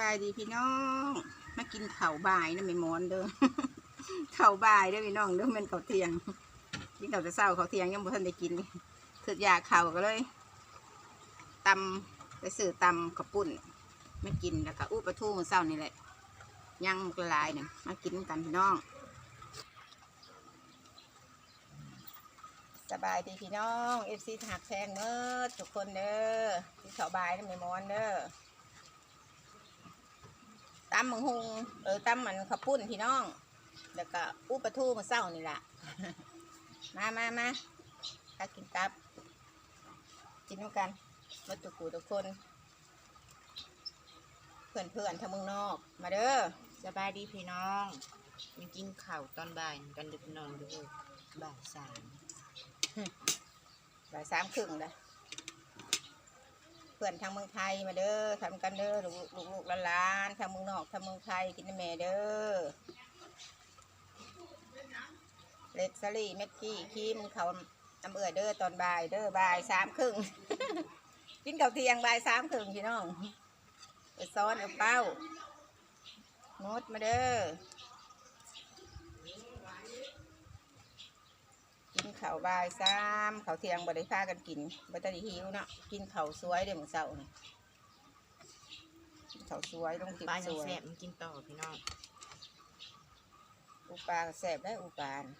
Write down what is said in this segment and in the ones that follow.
บายดีพี่น้อง มากินเข้าบ่ายนะไม่มอนเด้อเข้าบ่ายเด้อพี่น้องเด้อมันเข้าเทียงกินข้าวแต่เช้าเข้าเทียงยังบ่ทันได้กินถิดอยากข้าก็เลยตำไปซื้อตำข้าวปุ้นมากินแล้วก็อู้ปลาทูมื้อเช้านี่แหละย่างกระลายเนี่ยมากินกันพี่น้อง สบายดีพี่น้องเอฟซีหักแพงเมื่อทุกคนเด้อที่เขาบายนะไม่มอนเด้อำมังหุงเออตำมันขับปุ้นพี่น้อง แล้วก็อุปลาทูมาเศร้านี่แหละ มามามาถ้ากินกับ กินด้วยกันมาตุกูทุกคน เพื่อนเพื่อนทางเมืองนอก มาเด้อสบายดีพี่น้องมีกินข้าวตอนบ่ายกันดึกนอนด้วยบ่ายสามบ่ายสามครึ่งเลย พื่อนทางเมืองไทยมาเด้อทำกันเด้อลูกลูกลูกหลานทางเมืองนอกทางเมืองไทยกินแม่เด้อเล็กสลี่เม็ดกี้คีมเขาน้ำเอื่อยเด้อตอนบ่ายเด้อบ่ายสามครึ่งกินข้าวเที่ยงบ่ายสามครึ่งพี่น้องไปซ้อนเอาเป้างดมาเด้อ กิน ข้าวบ่ายซ้ำข้าวเที่ยงบ่ได้พากันกินบ่ได้หิวเนาะกินข้าวสวยเด้อมื้อเช้านี่กินข้าวสวยต้องกินบ่ายสยังวยแซ่บมันกินต่อพี่น้องอุปลาก็แซ่บได้อุปลาน่ะ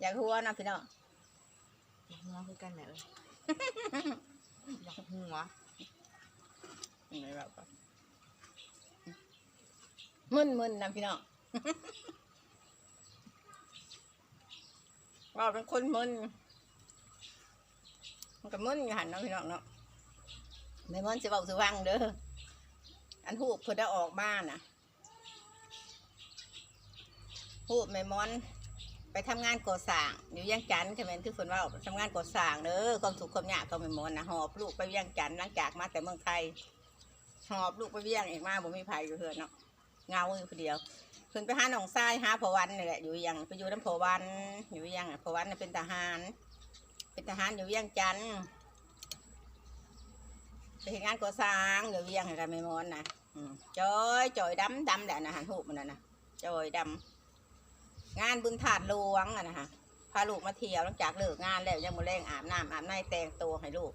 อยากหัวเนาะพี่น้องอยากหัวคือกันแม่เอ้ย อยากหัวไหนเราก็ มึนมึนๆนะพี่น้องว่าเป็นคนมึนมันก็มึนอยู่หันเนาะพี่น้องเนาะไม่มึนสิเบาสิวังเด้ออันหูบเพิ่นได้ออกบ้านน่ะหูบไม่มอนไปทำงานก่อสร้างอยู่เวียังจันทน์ใช่ไหมคือฝนว่าไปทำงานก่อสร้างเด้อความถูกข์ความยากก็ไม่มอนนะหอบลูกไปเวียังจันทน์หลังจากมาแต่เมืองไทยหอบลูกไปเวียงเองมาบ่มีไผอยู่เฮือนเนาะ เงาอยู่คนเดียวเพิ่นไปหาหนองทรายหาพวันนี่แหละอยู่ยังไปอยู่น้ำพวันอยู่ยังพวันเป็นทหาร เป็นทหารอยู่เวียงจันไปเห็นงานก่อสร้างอยู่เวียงอะไรไม่มอนนะจอยจอยดำดำแหละนะหันหูมันนะนะจอยดำงานบุญถาดหลวงอะนะฮะพาลูกมาเที่ยวหลังจากเลิกงานแล้วยังมาแรงอาบน้ำอาบในแต่งตัวให้ลูก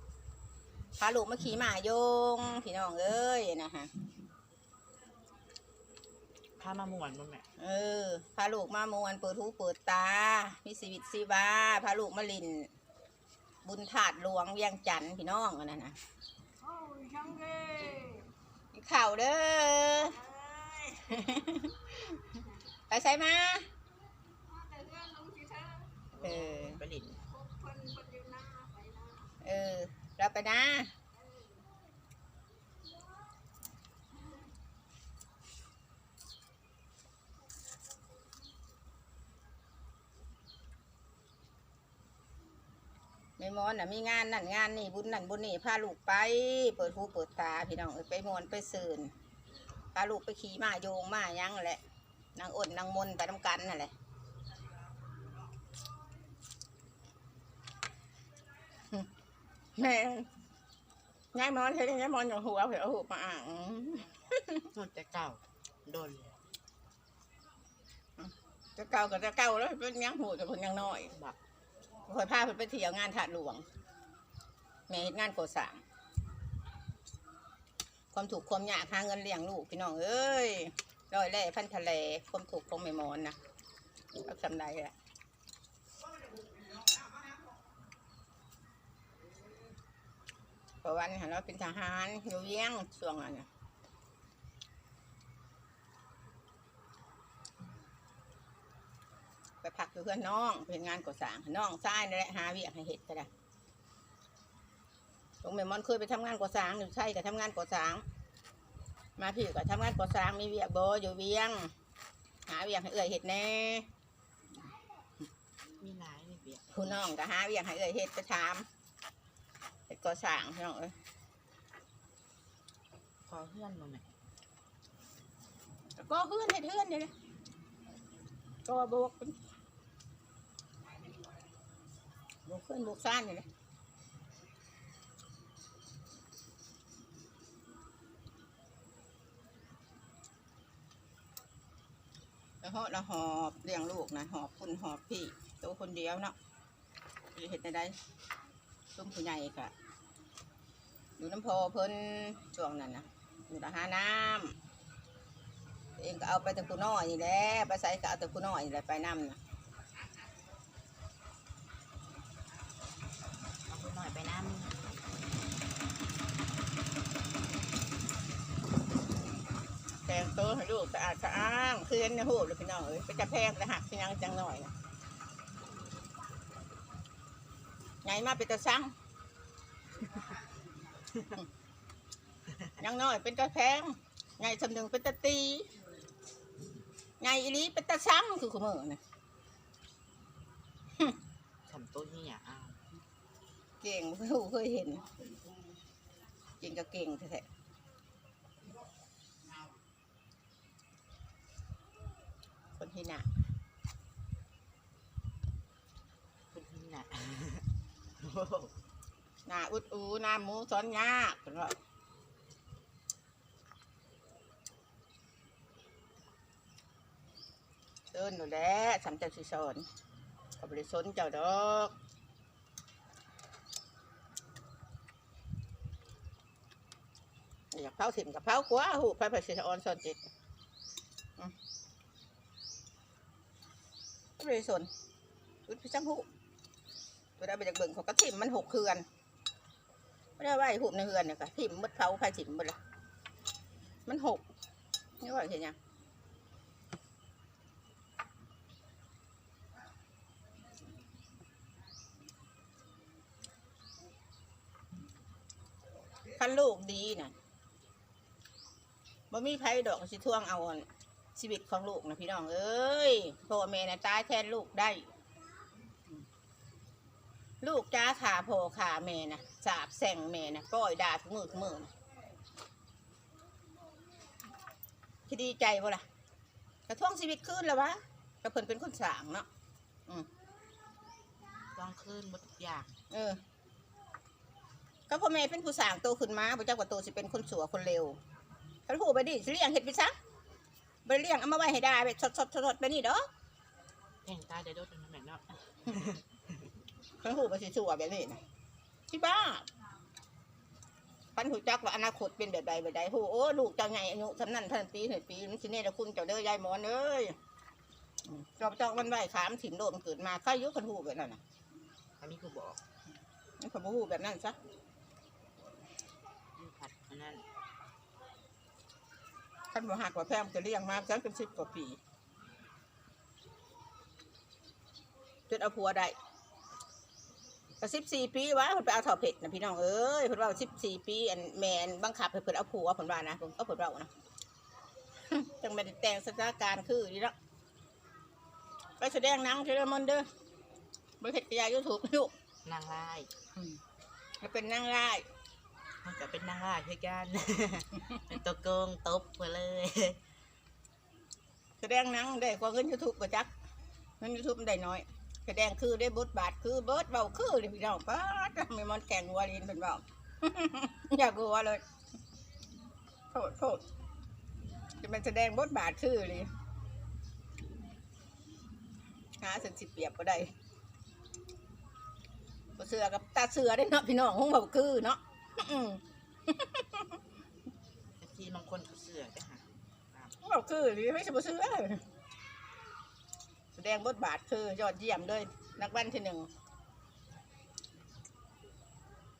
พาลูกมาขี่มาโยงพี่น้องเอ้ยนะฮะ พามาม่วนบ่แม่เออพาลูกมามวนเปิดหูเปิดตา มีชีวิตชีวาพาลูกมาลิน บุญถาดหลวงเวียงจันทน์พี่น้องอันนั้นนะกินข่าวเด้อ ไปใส่มา เออ ไปลิน เออ เราไปนะ ในมอนน่ะมีงานนั่นงานนี่บุญนั่นบุญนี่พาลูกไป เปิดหูเปิดตาพี่น้องเอ้ยไปมวนไปสื่นพาลูกไปขี่ม้าโยงม้ายังแหละนางอ่นนางมนไปน้ำกันนั่นแหละแม่ยายมอนเห็นยายมอนอย่างหัวเผื่อเอาหูมาอ่างนอกจากเก่าโดนจะเก่าก็จะเก่าแล้วเป็นยังหูแต่เพิ่นยังน้อยบัก คอยพาเพิ่นไปเที่ยวงานถาดหลวง แม่เฮ็ดงานก่อสร้าง ความถูกความยากหาเงินเลี้ยงลูกพี่น้องเอ้ยร้อยแร่พันทะเลความถูกข์ของแม่มอนนะก็จำได้แหละเพราะวันนี้เราเป็นทหารอยู่เวียงช่วงนั้นน่ะ ไปพัก อยู่เพื่อนน้องเป็นงานก่อสร้างน้องชายนี่แหละหาเวียกให้เห็ดก็ได้ตรงแม่มอนเคยไปทำงานก่อสร้างอยู่ใช่กับทำงานก่อสร้าง มาพี่ก็ทำงานก่อสร้างมีเวียกโบอยู่เวียง หาเวียกให้เอื่อยเห็ดแน่มีหลายเลยเบียดผู้น้องก็หาเวียกให้เอื่อยเห็ดไปถามเห็ดก่อสร้างพี่น้องเอ้ยขอเพื่อนบ่แม่ก็เพื่อนเห็ดเพื่อนนี่แหละก็บวก บุกขึ้นบุกซ่านอยู่เลยแล้วเพราเราหอบเลี้ยงลูกนะหอบคุณหอบพี่ตัวคนเดียวเนาะจะเห็นได้ซุ้มผู้ใหญ่ค่ะอยู่น้ำพอเพิ่นช่วงนั้นนะอยู่ตะหาน้ำเองก็เอาไปแต่คุณน้อยนี่แหละไปใส่ก็เอาแต่คุณน้อยนี่แหละไปน้ำนะ แต่งตัวให้ลูกสะอาดสะอ้างคือเห็นในหูเลยพี่น้องเอ้ยไปจะแพงจะหักพี่ยังจังหน่อยนะไงมาเป็นตะซังยังน้อยเป็นตะแพงไงสำนึงเป็นตะตีไงอีหลีเป็นตะซังคือขมือนะำทำตัวนี่อะอ้าวเก่งไม่รู้เคยเห็นเก่งก็เก่งแท้ ๆคนที่หนักคุณนี่น่ะหน้าอุดอูหน้าหมูซ้อนยากเป็นว่าเดินอยู่แล้วสำจักสิสอนก็บริสนเจ้าดอกอยากเผาถิ่มกับเผากว่าหูไปไปสิสอนสอนจิตอืม ก็บริสนอุดพี่จังหูเวลาไปจากเบิ่งเขาก็ถิ่มมันหกเคือนไม่ได้ว่าไอ้หุบในเคือนเนี่ยค่ะถิ่มมดเผาใครถิ่มหมดละมันหกนี่ว่าเห็นยังคันลูกดีน่ะบ่มีไผดอกสิท่วงเอาอัน ชีวิตของลูกนะพี่น้องเอ้ยพ่อแม่น่ะตายแทนลูกได้ ลูกจ้าขาโพขาแม่นะสาบแส่งแม่นะปล่อยด่าทุกมือทุกมือนะคิดดีใจบ่ล่ะกระท่วงชีวิตขึ้นแล้ววะกระเพิ่นเป็นคนสร้างเนาะต้องขึ้นหมดทุกอย่าง เออ ก็พ่อแม่เป็นผู้สร้างโตขึ้นมาพระเจ้ากับโตสิเป็นคนสัวคนเร็วท่านผู้ไปดิสิเลี้ยงเห็ดไปซะ ไปเลี้ยงเอามาไว้ให้ได้ไปสดสดสดสดไปนี่เด้อแข่งตายได้โดดเป็นแม่เนาะท่านผู้ไปสิสัวแบบนี้นะที่บ้าพันหูจักว่าอนาคตเป็นแบบใดแบบใดหูโอ้ลูกเจ้าใหญ่อายุสำนันท่านปีถึงปีนี่สิเนรคุณเจ้าเด้อยายหมอนเอ้ยอืมเจอบจองมันไหวขามถิ่นโดมเกิดมาข้ายุคันหูแบบนั้นน่ะอันนี้คือบอกนี่เขาบหูแบบนั้นซะนี่ผัดอันนั้น ท่านบ่หักว่าแพงจะเลี้ยงมาจังเป็นสิบกว่าปีจนเอาผัวได้ก็สิบสี่ปีวะเพิ่นไปเอาเถาเผ็ดนะพี่น้องเอ้ยเพิ่นว่าสิบสี่ปีอันแมนบังคับให้เพิ่นเอาผัวเพิ่นว่านะเพิ่นเอาเพิ่นเล่านะจังไม่ได้แต่งสถานการณ์คือนี่ละไปแสดงหนังเทเลมอนเด้อบริเฮ็ดกระยายูทูบลูกนางร้ายมาเป็นนางร้าย มันจะเป็นนางร้ายคือกันเป็นตัวโกงตบไปเลย แสดงหนังได้กว่าเงินยูทูบประจักเงินยูทูบได้น้อย แสดงคือได้บทบาทคือเบิร์ดเบาคือเลยพี่น้องป้าดไม่มันแก่งวัวลินเป็นเบาอยากกลัวเลยโทษโทษจะมันแสดงบทบาทคือเลยหาสิสิเปรียบก็ได้เสือกับตาเสือได้เนาะพี่น้องคงเบาคือเนาะ ที่บางคนเขาเสือกจะหาเบาคือหรือไม่ใช่บ่เสือแสดงบทบาทคือยอดเยี่ยมเลยนักวันที่หนึ่ง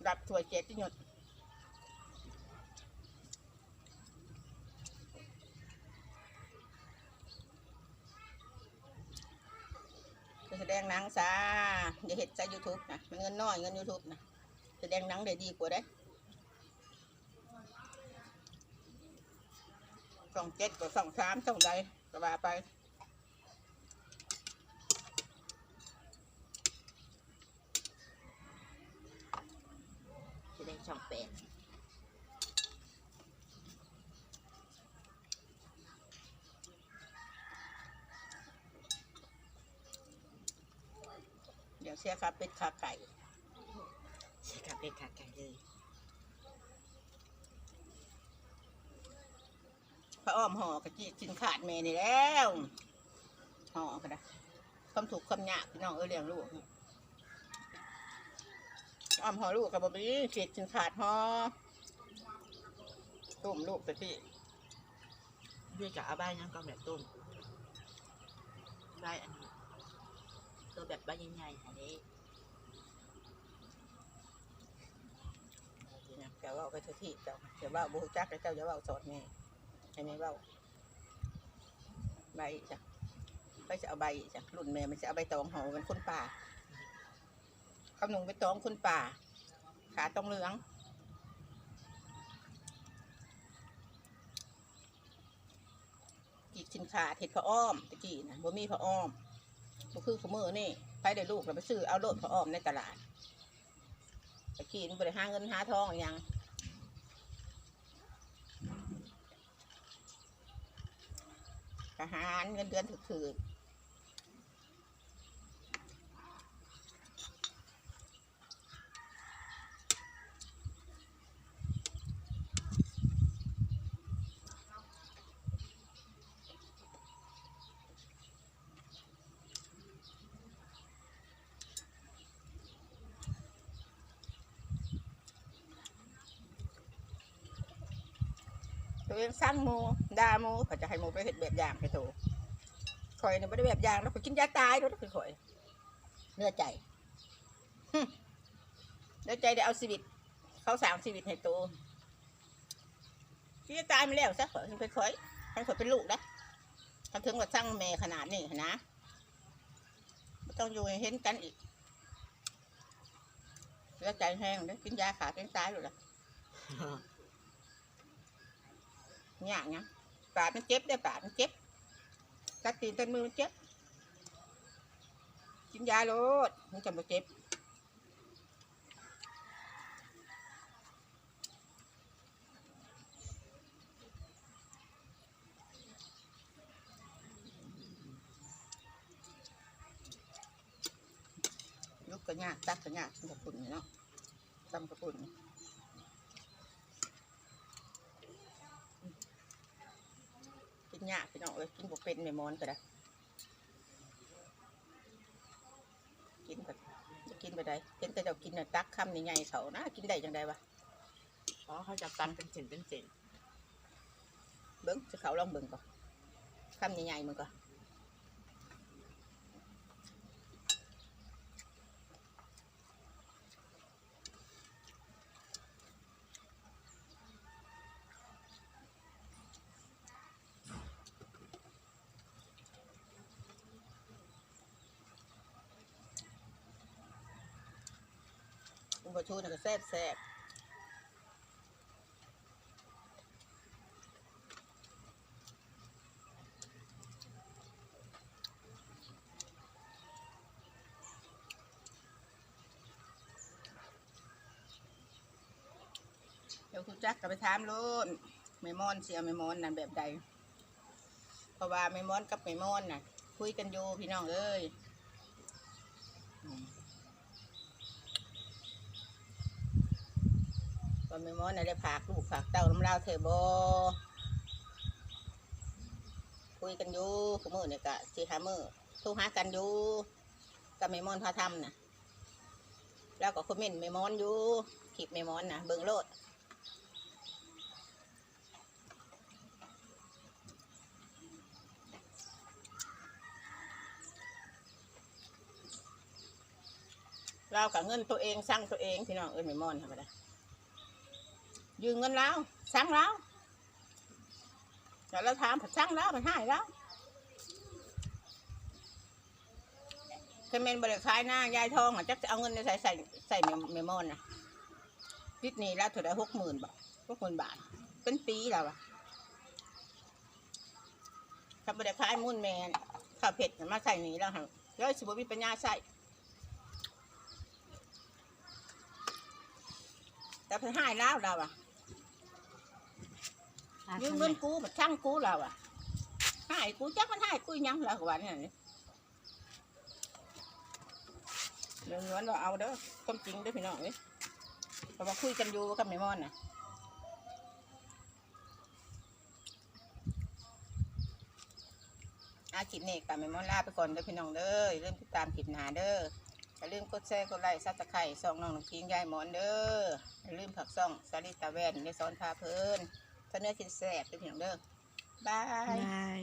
รับถ้วยเกียรติยศไปแสดงหนังซะอย่าเห็ดซะยูทูบนะมันเงินน้อยเงินยูทูบนะแสดงหนังได้ดีกว่าได้ สองเจ็ดกับสองสามสองใดก็ว่าไปจะได้ช่องเป็นเดี๋ยวเสียค่าเป็ดค่าไก่ใช่ค่ะเป็นขาไก่เลย พระอ้อมห่อกะจีกินขาดเมนี่แล้วห่อก็ได้ความถูกข์ความยากพี่น้องเออเลี้ยงลูกอ้อมห่อลูกกับบบีเขียดจึงขาดห่อตุ่มลูกไปที่ด้วยกับอาบายยังก็แบบต้มใบอันนี้ตัวแบบใบใหญ่ๆอันนี้เนี่ยจะเว่าไปที่เจ้าจะเว่าบูจักแล้วเจ้าจะเว่าสอนแม่ ให้แม่เว่าใบจ้ะไปจะเอาใบจ้ะรุ่นแม่มันจะเอาใบตองห่อเป็นคนป่าคำหนุ่งไปตองคนป่า ขาตองเหลืองกีกสินค้าเห็ดพระอ้อมตะกี้นะบ่มีพระอ้อมบ่คือขมือนี่ไปได้ลูกแล้วไปซื้อเอาโลดพระอ้อมในตลาดตะกี้มันบ่ได้หาเงินหาทองอหยัง หารเงินเดือนถือ ตัวเองสร้างโมด่าโมเขาจะให้โมไปเห็ดแบบอย่างให้โตข่อยเนี่ยไม่ได้แบบอย่างแล้วข่อยกินยาตายด้วยคือข่อยเนื้อใจเนื้อใจได้เอาชีวิต เขาสางชีวิตให้โตกินยาตายไมาแล้วซะข่อยเป็นข่อยให้ข่อยเป็นลูกนะทำถึงว่าสร้างแม่ขนาดนี้นะต้องอยู่เห็นกันอีกเนื้อใจแห้งเด้อกินยาขาดเป็นตายเลยล่ะ ยากนะปาดมันเจ็บได้ปาดมันเจ็บตัดตีนตัดมือมันเจ็บกินยาโลดมันจะมาเจ็บลูกก็ยาตักก็ยากทำกระปุ่นเนาะทำกระปุ่นนี่ กิน ยากพี่น้องเอ้ยกินบ่เป็นไม่มอนก็ได้กินแบบจะกินไปได้เห็นแต่เจ้ากินน่ะตักคำใหญ่ๆเขานะกินได้จังไดวะเพราะเขาจะตันเป็นเส้นเป็นเส้นเบิ้งจะเขาลองเบิ้งก่อนคำใหญ่ๆมึงก่อน อุปชูนี่ก็แซ่บแซ่บเดี๋ยวคุณจักก็ไปถามโลดแม่มอนเสียแม่มอนนั่นแบบใด เพราะว่าแม่มอนกับแม่มอนน่ะ คุยกันอยู่พี่น้องเอ้ยอืม ว่าแม่มอนน่ะได้ฝากลูกฝากเต้าน้ำลาวเธอบอคุยกันอยู่ขมือเนี่ยกะสีหามือโทรหากันอยู่กับแม่มอนพาทำนะแล้วก็คอมเมนต์ม่มอนอยู่คลิปแม่มอนนะเบิ่งโลดเรากับเงินตัวเองสร้างตัวเองพี่น้องเอ้ยไม่มอนทำไมได้ ยืมเงินเราสร้างเราแต่เราถามผัดสร้างเรามันให้เราเคยเมนบริขายหน้ายายทองอะจักจะเอาเงินไปใส่ใส่ใส่เมเมมอนนะพิษนี้แล้วเท่าไรหกหมื่นบาทหกหมื่นบาท เป็นปีแล้วอะถ้าบริขายมุ่นแมนข้าวเผ็ดมาใส่นี้แล้วฮะแล้วสิบวิปัญญาใส่แต่เพิ่นให้แล้วเราอะ ยืมเงินกูมาช่างกูเราอะให้กูจักมันให้กูยังเราก็ว่าเนี่ยเรื่องเงินเราเอาเด้อความจริงเด้อพี่น้องเอ้ยเราะาคุยกันอยู่กับแม่มอนนะอาคิดเนกตามแม่มอนลาไปก่อนเด้อพี่น้องเด้อเริ่มติดตามคิดหนาเด้อลืมกดแชร์กดไลค์ซับสไครต์ซองน้องน้ำพิงยายหมอนเด้อลืมผักซ่องซาลิตาแวนเดซ้อนพาเพลิน ถ้าเนื้อกินแสบเป็นพี่น้องเด้อบาย บาย